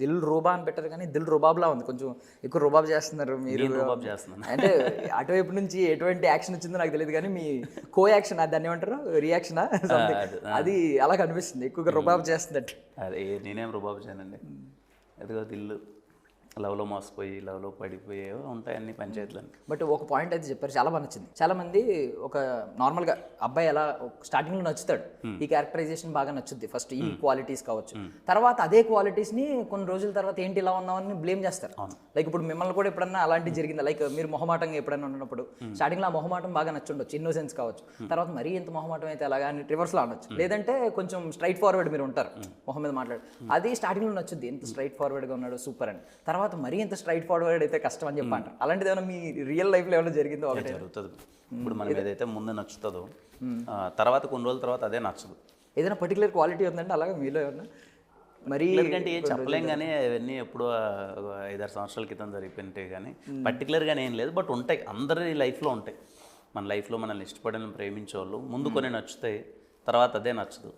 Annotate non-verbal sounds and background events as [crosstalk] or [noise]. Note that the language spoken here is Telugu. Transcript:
దిల్ రూబా అని పెట్టారు కానీ దిల్ రుబాబ్లా ఉంది. కొంచెం ఎక్కువ రుబాబ్ చేస్తున్నారు మీరు. రూబాబ్ చేస్తున్నాను. అంటే అటువైపు నుంచి ఎటువంటి యాక్షన్ వచ్చిందో నాకు తెలియదు కానీ మీ కో యాక్షన్ దాన్ని ఏమంటారు? రియాక్షనా [laughs] అది అలా కనిపిస్తుంది. ఎక్కువగా రుబాబ్ చేస్తున్నట్టు. అదే నేనేం రుబాబు చేయనండి అదిగో దిల్లు. లవ్లో మోసపోయి లవ్లో పడిపోయి ఉంటాయి అన్ని పంచాయతీలు బట్ ఒక పాయింట్ అయితే చెప్పారు చాలా బాగా నచ్చింది. చాలా మంది ఒక నార్మల్గా అబ్బాయి ఎలా స్టార్టింగ్లో నచ్చుతాడు. ఈ క్యారెక్టరైజేషన్ బాగా నచ్చుద్ది. ఫస్ట్ ఈ క్వాలిటీస్ కావచ్చు. తర్వాత అదే క్వాలిటీస్ని కొన్ని రోజుల తర్వాత ఏంటి ఇలా ఉన్నామని బ్లేమ్ చేస్తారు. లైక్ ఇప్పుడు మిమ్మల్ని కూడా ఎప్పుడన్నా అలాంటి జరిగిందా? లైక్ మీరు మొహమాటంగా ఎప్పుడైనా ఉన్నప్పుడు స్టార్టింగ్లో ఆ మొహమాటం బాగా నచ్చుండొచ్చు ఇన్నోసెన్స్ కావచ్చు. తర్వాత మరీ ఎంత మొహమాటం అయితే అలాగా అని రివర్స్లో అనొచ్చు. లేదంటే కొంచెం స్ట్రైట్ ఫార్వర్డ్ మీరు ఉంటారు మొహం మీద మాట్లాడు. అది స్టార్టింగ్లో నచ్చుద్ది. ఎంత స్ట్రైట్ ఫార్వర్డ్గా ఉన్నాడు సూపర్ అని. తర్వాత మరీ ఎంత స్ట్రైట్ ఫార్వర్డ్ అయితే కష్టం అని చెప్పి అంటారు. అలాంటిది ఏమైనా మీ రియల్ లైఫ్లో ఏమైనా జరిగిందో ఒకటే? జరుగుతుంది. ఇప్పుడు మనం ఏదైతే ముందు నచ్చుతుందో తర్వాత కొన్ని రోజుల తర్వాత అదే నచ్చదు. ఏదైనా పర్టికులర్ క్వాలిటీ ఉందంటే అలాగే మీలో ఏమన్నా? మరీ ఎందుకంటే ఏం చెప్పలేం కానీ అవన్నీ ఎప్పుడో ఐదారు సంవత్సరాల క్రితం జరిగిపోయింటాయి కానీ పర్టికులర్గానే ఏం లేదు బట్ ఉంటాయి. అందరి లైఫ్లో ఉంటాయి. మన లైఫ్లో మనల్ని ఇష్టపడిన ప్రేమించే వాళ్ళు ముందు కొన్ని నచ్చుతాయి తర్వాత అదే నచ్చదు.